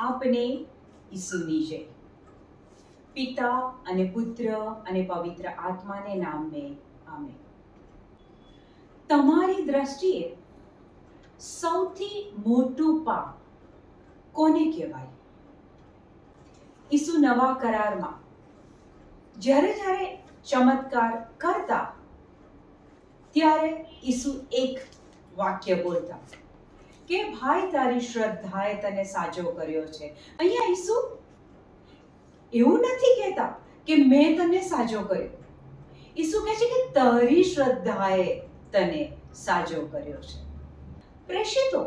આપને ઈસુની જય. પિતા અને પુત્ર અને પવિત્ર આત્માને નામે આમે તમારી દ્રષ્ટિએ સૌથી મોટું પાપ કોને કહેવાય? ઈસુ નવા કરારમાં જ્યારે જ્યારે ચમત્કાર કરતા, ત્યારે ઈસુ એક વાક્ય બોલતા. કે ભાઈ તારી શ્રદ્ધાએ તને સાજો કર્યો છે? અહીંયા ઈસુ એવું નથી કહેતા કે મેં તને સાજો કર્યો. ઈસુ કહે છે કે તારી શ્રદ્ધાએ તને સાજો કર્યો છે. પ્રેષિતો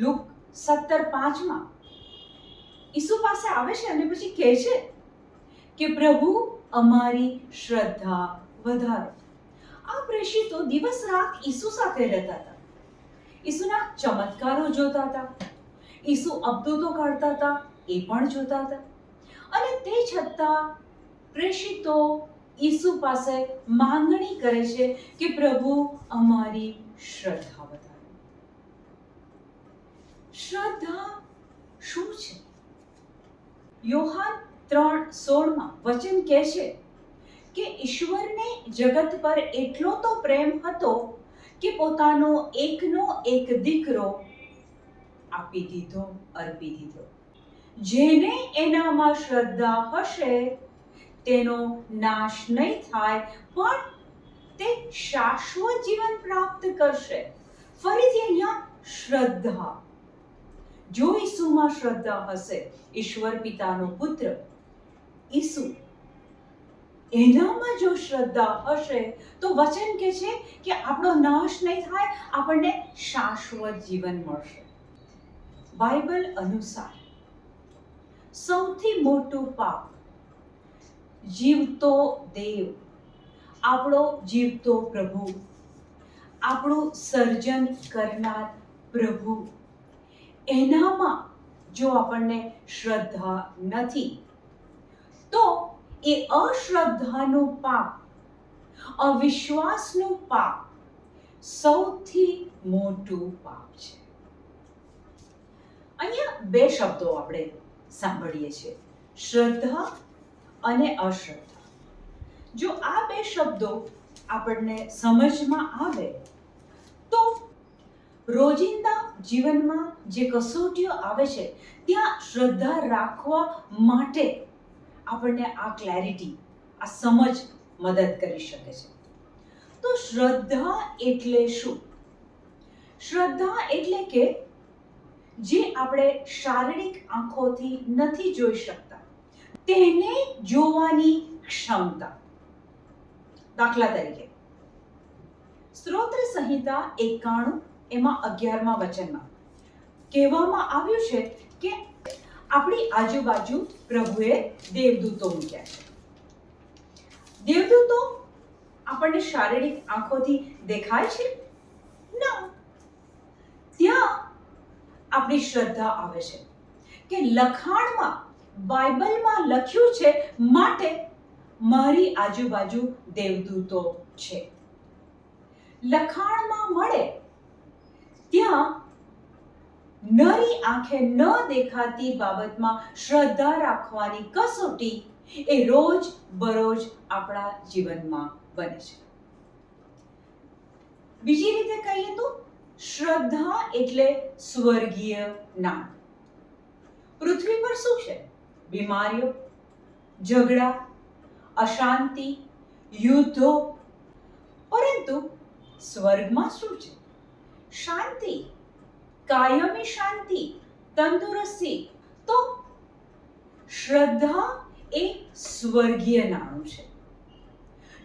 લુક સત્તર પાંચમાં ઈસુ પાસે આવે છે અને પછી કહે છે કે પ્રભુ, અમારી શ્રદ્ધા વધારો. આ પ્રેષિતો દિવસ રાત ઈસુ સાથે રહેતા હતા. ઈસુના ચમત્કારો જોતા હતા. ઈસુ અબદૂતો કાઢતા હતા, એ પણ જોતા હતા. અને તે છતાં પ્રેષિતો ઈસુ પાસે માંગણી કરે છે કે પ્રભુ અમારી શ્રદ્ધા વધારો. શ્રદ્ધા શું છે? યોહાન ત્રણ સોળમાં વચન કહે છે કે ઈશ્વરને જગત પર એટલો તો પ્રેમ હતો કે પોતાનો એકનો એક દીકરો આપી દીધો, અર્પી દીધો. જેને એનામાં શ્રદ્ધા હશે, તેનો નાશ નહીં થાય, પણ તે શાશ્વત જીવન પ્રાપ્ત કરશે. ફરીથી અહીંયા શ્રદ્ધા. જો ઈસુમાં શ્રદ્ધા હશે, ઈશ્વર પિતાનો પુત્ર ઈસુ એનામાં જો શ્રદ્ધા હશે, તો વચન કે છે કે આપણો નાશ નહીં થાય, આપણને શાશ્વત જીવન મળશે. બાઇબલ અનુસાર, સૌથી મોટું પાપ જીવતો દેવ, આપણો જીવતો પ્રભુ, આપણું સર્જન કરનાર પ્રભુ. એનામાં જો આપણને શ્રદ્ધા નથી, તો એ અશ્રદ્ધાનું પાપ, અવિશ્વાસનું પાપ સૌથી મોટું પાપ છે. અહીંયા બે શબ્દો આપણે સાંભળીએ છીએ. શ્રદ્ધા અને અશ્રદ્ધા. જો આ બે શબ્દો આપણને સમજમાં આવે, તો રોજિંદા જીવનમાં જે કસોટીઓ આવે છે, ત્યાં શ્રદ્ધા રાખવા માટે આપણને આ ક્લેરિટી આ સમજ મદદ કરી શકે છે. તો શ્રદ્ધા એટલે શું? શ્રદ્ધા એટલે કે જે આપણે શારીરિક આંખોથી નથી જોઈ શકતા, તેને જોવાની ક્ષમતા. દાખલા તરીકે સ્ત્રોત્ર સંહિતા એકાણું, એમાં અગિયારમાં વચનમાં કહેવામાં આવ્યું છે કે આપણી આજુબાજુ પ્રભુએ દેવદૂતો મૂક્યા છે. દેવદૂતો આપણને શારીરિક આંખોથી દેખાય છે? ના. ત્યાં આપણી શ્રદ્ધા આવે છે કે લખાણમાં, બાઇબલમાં લખ્યું છે, માટે મારી આજુબાજુ દેવદૂતો છે. લખાણમાં મળે ત્યાં નરી આંખે ન દેખાતી બાબતમાં શ્રદ્ધા રાખવાની કસોટી એ રોજ બરોજ આપણા જીવનમાં બને છે. બીજી રીતે કહીએ તો શ્રદ્ધા એટલે સ્વર્ગીય નામ. પૃથ્વી પર શું છે? બીમારીઓ, ઝઘડા, અશાંતિ, યુદ્ધો. પરંતુ સ્વર્ગમાં શું છે? શાંતિ કાયમી શાંતિ, તંદુરસ્તી તો શ્રદ્ધા એ સ્વર્ગીય નાણું છે.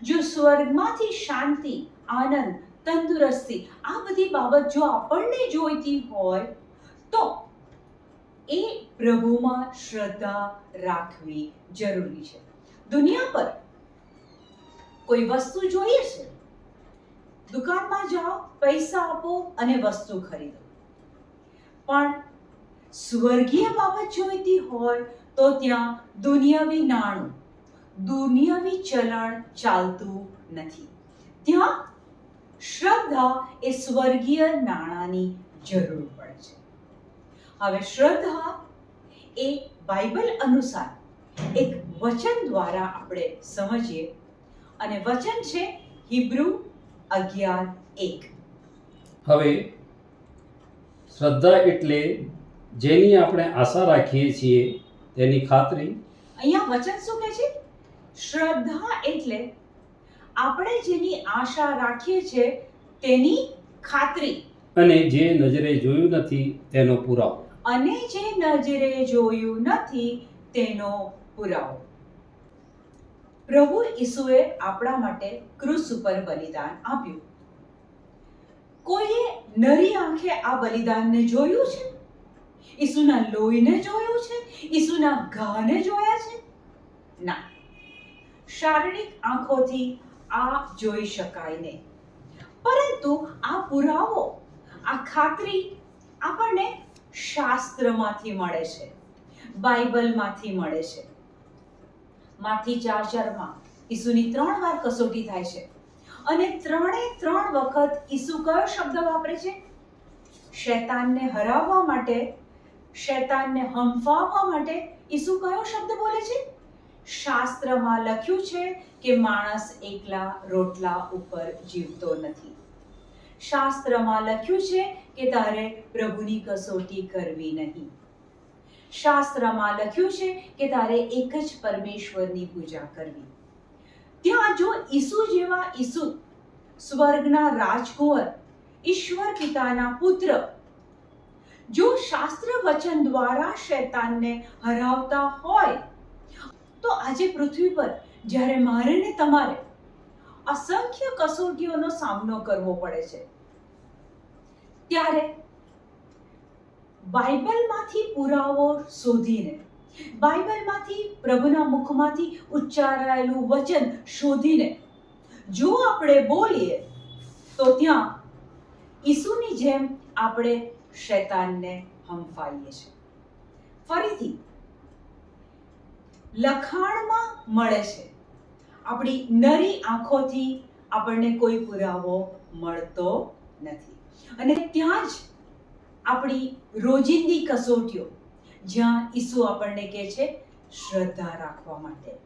જો સ્વર્ગમાંથી શાંતિ, આનંદ, તંદુરસ્તી આ બધી બાબત જો આપણને જોઈતી હોય, તો એ પ્રભુમાં શ્રદ્ધા રાખવી જરૂરી છે. દુનિયા પર કોઈ વસ્તુ જોઈએ છે? દુકાનમાં જાઓ, પૈસા આપો અને વસ્તુ ખરીદો. પણ સ્વર્ગીય બાબત જોઈતી હોય તો ત્યાં દુનિયાવી નાણું, દુનિયાવી ચલણ ચાલતું નથી. ત્યાં શ્રદ્ધા એ સ્વર્ગીય નાણાંની જરૂર પડે છે. હવે શ્રદ્ધા એ બાઇબલ અનુસાર એક વચન દ્વારા આપણે સમજીએ. અને વચન છે હિબ્રુ અગિયાર એક. હવે શ્રદ્ધા એટલે જેની આપણે આશા રાખીએ છીએ તેની ખાતરી. અહીંયા વચન શું કહે છે? શ્રદ્ધા એટલે આપણે જેની આશા રાખીએ છીએ તેની ખાતરી. અને જે નજરે જોયું નથી તેનો પુરાવો. અને જે નજરે જોયું નથી તેનો પુરાવો. પ્રભુ ઈસુએ આપણા માટે ક્રુસ ઉપર બલિદાન આપ્યું. કોઈએ નરી આંખે આ બલિદાનને જોયું છે? ઈસુના લોહીને જોયું છે? ઈસુના ઘાને જોયા છે? ના. શારીરિક આંખોથી આ જોઈ શકાય નહીં. પરંતુ આ પુરાવો, આ ખાતરી આપણને શાસ્ત્રમાંથી મળે છે, બાઇબલમાંથી મળે છે. માથી ચાર ચારમાં ઈસુની ત્રણ વાર કસોટી થાય છે. અને ત્રણે ત્રણ વખત ઈસુ કયો શબ્દ વાપરે છે? શૈતાનને હરાવવા માટે, શૈતાનને હંફાવવા માટે ઈસુ કયો શબ્દ બોલે છે? શાસ્ત્રમાં લખ્યું છે કે માણસ એકલા રોટલા ઉપર જીવતો નથી. શાસ્ત્રમાં લખ્યું છે કે તારે પ્રભુની કસોટી કરવી નહીં. શાસ્ત્રમાં લખ્યું છે કે તારે એક જ પરમેશ્વરની પૂજા કરવી. ત્યાં જો ઈસુ જેવા ઈસુ સ્વર્ગના રાજકુંવર, ઈશ્વર પિતાના પુત્ર, જો શાસ્ત્ર વચન દ્વારા શૈતાનને હરાવતા હોય, તો આજે પૃથ્વી પર જ્યારે મારે ને તમારે અસંખ્ય કસોટીઓનો સામનો કરવો પડે છે, ત્યારે બાઇબલમાંથી પુરાવો શોધીને બાઇબલમાંથી, પ્રભુના મુખમાંથી ઉચ્ચારાયેલું વચન શોધીને જો આપણે બોલીએ, તો ત્યાં ઈસુની જેમ આપણે શૈતાનને હંફાઈએ છીએ. ફરીથી, લખાણમાં મળે છે, આપણી નરી આંખોથી આપણને કોઈ પુરાવો મળતો નથી. અને ત્યાં જ આપણી રોજિંદી કસોટીઓ જ્યાં ઈસુ આપણને કહે છે, શ્રદ્ધા રાખવા માટે.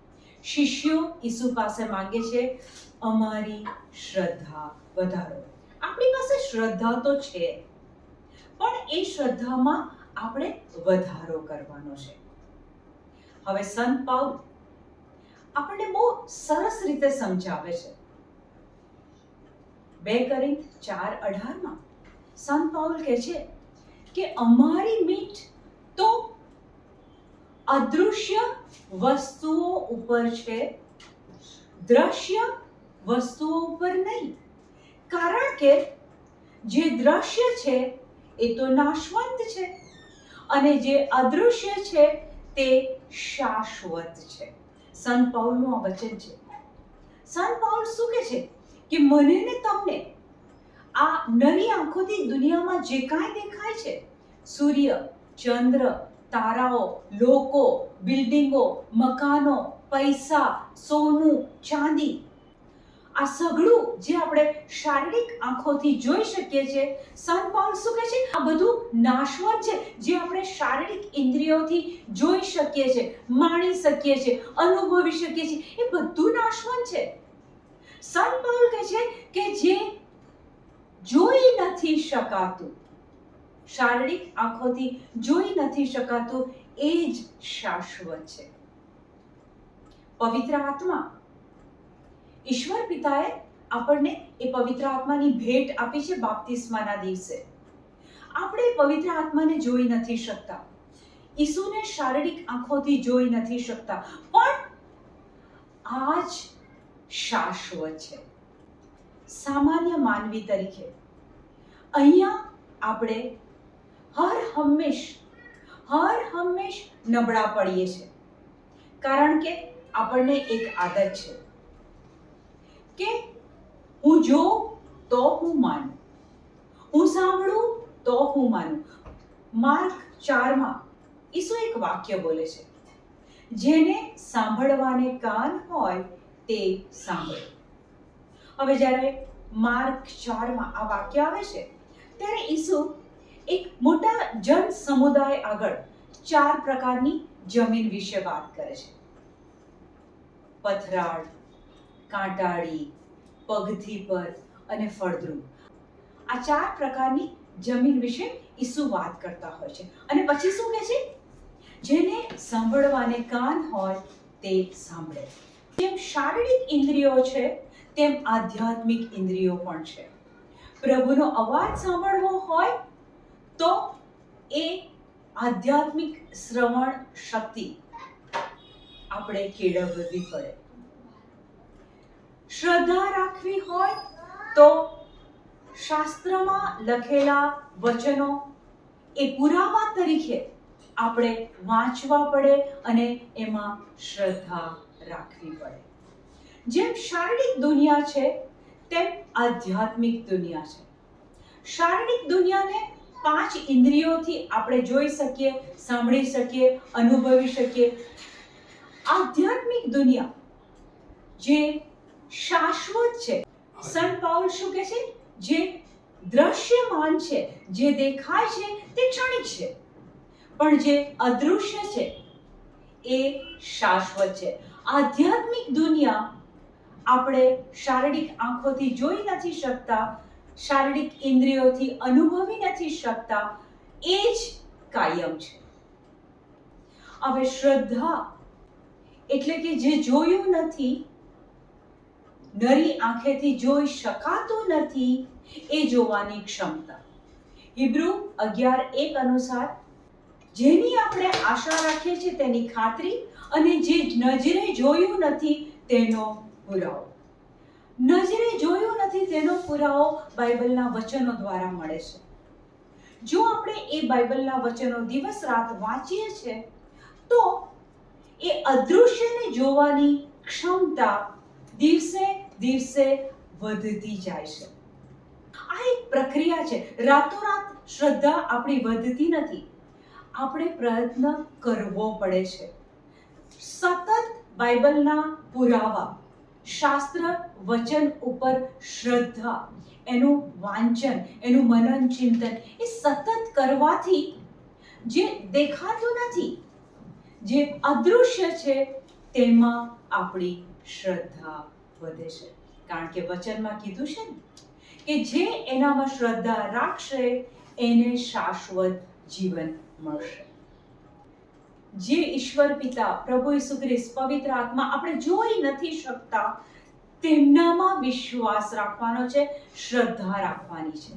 શિષ્યો ઈસુ પાસે માંગે છે, અમારી શ્રદ્ધા વધારો. આપણી પાસે શ્રદ્ધા તો છે, પણ એ શ્રદ્ધામાં આપણે વધારો કરવાનો છે. હવે સંત પાઉલ આપણને બહુ સરસ રીતે સમજાવે છે. બે કરી ચાર અઢારમાં સંત પાઉલ કહે છે કે, અમારી મીઠ તો અદૃશ્ય વસ્તુઓ ઉપર છે, દ્રશ્ય વસ્તુઓ ઉપર નહીં. કારણ કે જે દ્રશ્ય છે એ તો નાશવંત છે અને જે અદૃશ્ય છે તે શાશ્વત છે. સંત પાઉલનું આ વચન છે. સંત પાઉલ શું કહે છે? કે મને ને તમને આ નવી આંખોથી દુનિયામાં જે કાંઈ દેખાય છે, સૂર્ય ચંદ્ર, તારાઓ, લોકો, બિલ્ડિંગો, મકાનો, પૈસા, સોનું, ચાંદી. આ સઘળું જે આપણે શારીરિક આંખોથી જોઈ શકીએ છીએ સન પાઉલ શું કહે છે? આ બધું નાશવંત છે, જે આપણે શારીરિક ઇન્દ્રિયોથી જોઈ શકીએ છીએ માણી શકીએ છીએ અનુભવી શકીએ છીએ એ બધું નાશવંત છે. સન પાઉલ કહે છે કે જે જોઈ નથી શકાતું. શારીરિક આંખોથી જોઈ નથી શકાતું, એ જ શાશ્વત છે. પવિત્ર આત્મા. ઈશ્વર પિતાએ આપણને એ પવિત્ર આત્માની ભેટ આપી છે બાપ્તિસ્માના દિવસે. આપણે પવિત્ર આત્માને જોઈ નથી શકતા. ઈસુને શારીરિક આંખોથી જોઈ નથી શકતા. પણ આ જ શાશ્વત છે. સામાન્ય માનવી તરીકે. અહીંયા આપણે હર હંમેશ હર હંમેશ નબળા પડીએ છીએ કારણ કે આપણને એક આદત છે કે હું જોઉં તો હું માનું. હું સાંભળું તો હું માનું. માર્ક ચારમાં ઈસુ એક વાક્ય બોલે છે, જેને સાંભળવાને કાન હોય તે સાંભળે. હવે જ્યારે માર્ક ચારમાં આ વાક્ય આવે છે, ત્યારે ઈસુ એક મોટા જન સમુદાય આગળ ચાર પ્રકારની જમીન વિશે વાત કરે છે. પથરાળ, કાંટાળી, પગથી પર અને ફળદ્રુપ. આ ચાર પ્રકારની જમીન વિશે ઈસુ વાત કરતા હોય છે. અને પછી શું કહે છે? જેને સાંભળવાને કાન હોય તે સાંભળે. જેમ શારીરિક ઇન્દ્રિયો છે, તેમ આધ્યાત્મિક ઇન્દ્રિયો પણ છે. પ્રભુનો અવાજ સાંભળવો હોય તો એ આધ્યાત્મિક શ્રવણ શક્તિ આપણે કેળવવી પડે. શ્રદ્ધા રાખવી હોય તો શાસ્ત્રમાં લખેલા વચનો એ પુરાવા તરીકે આપણે વાંચવા પડે અને એમાં શ્રદ્ધા રાખવી પડે. જેમ શારીરિક દુનિયા છે, તેમ આધ્યાત્મિક દુનિયા છે. શારીરિક દુનિયાને પાંચ ઇન્દ્રિયોથી આપણે જોઈ શકીએ, સાંભળી શકીએ, અનુભવી શકીએ. આધ્યાત્મિક દુનિયા જે શાશ્વત છે. સન પાઉલ શું કહે છે? જે દ્રશ્યમાન છે, જે દેખાય છે, તે ક્ષણિક છે. પણ જે અદૃશ્ય છે, એ શાશ્વત છે. આધ્યાત્મિક દુનિયા આપણે શારીરિક આંખોથી જોઈ નથી શકતા શારીરિક ઇન્દ્રિયોથી અનુભવી નથી શકતા, એ જ કાયમ છે. હવે શ્રદ્ધા એટલે કે જે જોયું નથી, નરી આંખેથી જોઈ શકાતું નથી, એ જોવાની ક્ષમતા. હિબ્રુ અગિયાર એક અનુસાર, જેની આપણે આશા રાખીએ છીએ તેની ખાતરી અને જે નજરે જોયું નથી તેનો પુરાવો. નજરે જોયું નથી તેનો પુરાવો બાઇબલના વચનો દ્વારા મળે છે. જો આપણે એ બાઇબલના વચનો દિવસ રાત વાંચીએ છીએ તો એ અદૃશ્યને જોવાની ક્ષમતા દિવસે દિવસે વધતી જાય છે. આ એક પ્રક્રિયા છે. રાતોરાત શ્રદ્ધા આપણી વધતી નથી. આપણે પ્રયત્ન કરવો પડે છે. સતત બાઇબલના પુરાવા શાસ્ત્ર, વચન ઉપર શ્રદ્ધા, એનું વાંચન, એનું મનન ચિંતન એ સતત કરવાથી જે દેખાતું નથી, જે અદૃશ્ય છે, તેમાં આપણી શ્રદ્ધા વધે છે. કારણ કે વચનમાં કીધું છે ને કે જે એનામાં શ્રદ્ધા રાખશે, એને શાશ્વત જીવન મળશે. જે ઈશ્વર પિતા પ્રભુ ઈસુ ખ્રિસ્ત પવિત્ર આત્મા આપણે જોઈ નથી શકતા, તેમનામાં વિશ્વાસ રાખવાનો છે, શ્રદ્ધા રાખવાની છે.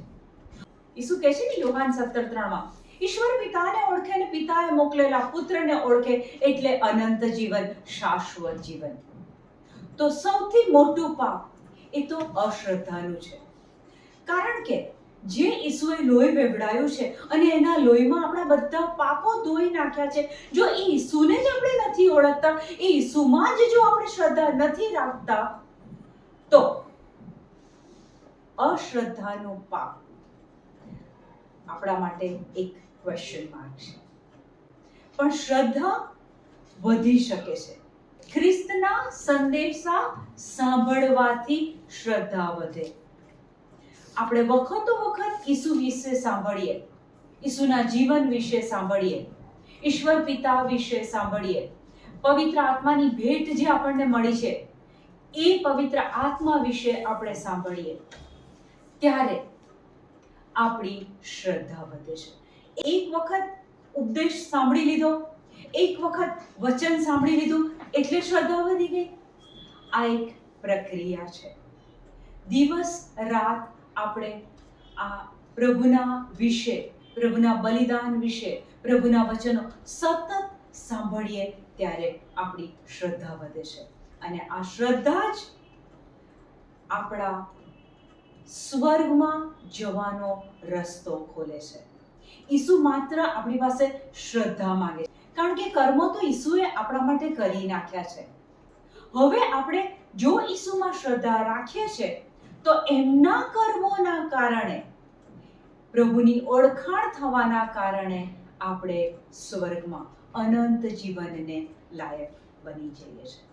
ઈસુ કહે છે ને યોહાન સત્તર ત્રણમાં, ઈશ્વર પિતાને ઓળખે અને પિતાએ મોકલેલા પુત્રને ઓળખે એટલે અનંત જીવન, શાશ્વત જીવન. તો સૌથી મોટું પાપ એ તો અશ્રદ્ધાનું છે. કારણ કે જે ઈસુએ લોહી વેવડાયું છે અને એના લોહીમાં આપણા બધા પાપો ધોઈ નાખ્યા છે. જો એ ઈસુને જ આપણે નથી ઓળખતા, એ ઈસુમાં જ જો આપણે શ્રદ્ધા નથી રાખતા, તો અશ્રદ્ધાનું પાપ આપણા માટે એક ક્વેશ્ચન માર્ક છે. પણ શ્રદ્ધા વધી શકે છે. ખ્રિસ્તના સંદેશા સાંભળવાથી શ્રદ્ધા વધે. આપણે વખતો વખત ઈસુ વિશે સાંભળીએ. ઈસુના જીવન વિશે સાંભળીએ. ઈશ્વર પિતા વિશે સાંભળીએ. પવિત્ર આત્માની ભેટ જે આપણને મળી છે, એ પવિત્ર આત્મા વિશે આપણે સાંભળીએ. ત્યારે આપણી શ્રદ્ધા વધે છે. એક વખત ઉપદેશ સાંભળી લીધો, એક વખત વચન સાંભળી લીધું, એટલે શ્રદ્ધા વધી ગઈ. આ એક પ્રક્રિયા છે. દિવસ, રાત આપણે આ પ્રભુના વિશે, પ્રભુના બલિદાન વિશે, પ્રભુના વચનો સતત સાંભળીએ ત્યારે આપણી શ્રદ્ધા વધે છે. અને આ શ્રદ્ધા જ આપણા સ્વર્ગમાં જવાનો રસ્તો ખોલે છે. ઈસુ માત્ર આપણી પાસે શ્રદ્ધા માંગે છે. કારણ કે કર્મો તો ઈસુએ આપણા માટે કરી નાખ્યા છે. હવે આપણે જો ઈસુમાં શ્રદ્ધા રાખીએ છીએ તો એમના કર્મોના કારણે, પ્રભુની ઓળખાણ થવાના કારણે આપણે સ્વર્ગમાં અનંત જીવનને લાયક બની જઈએ છીએ.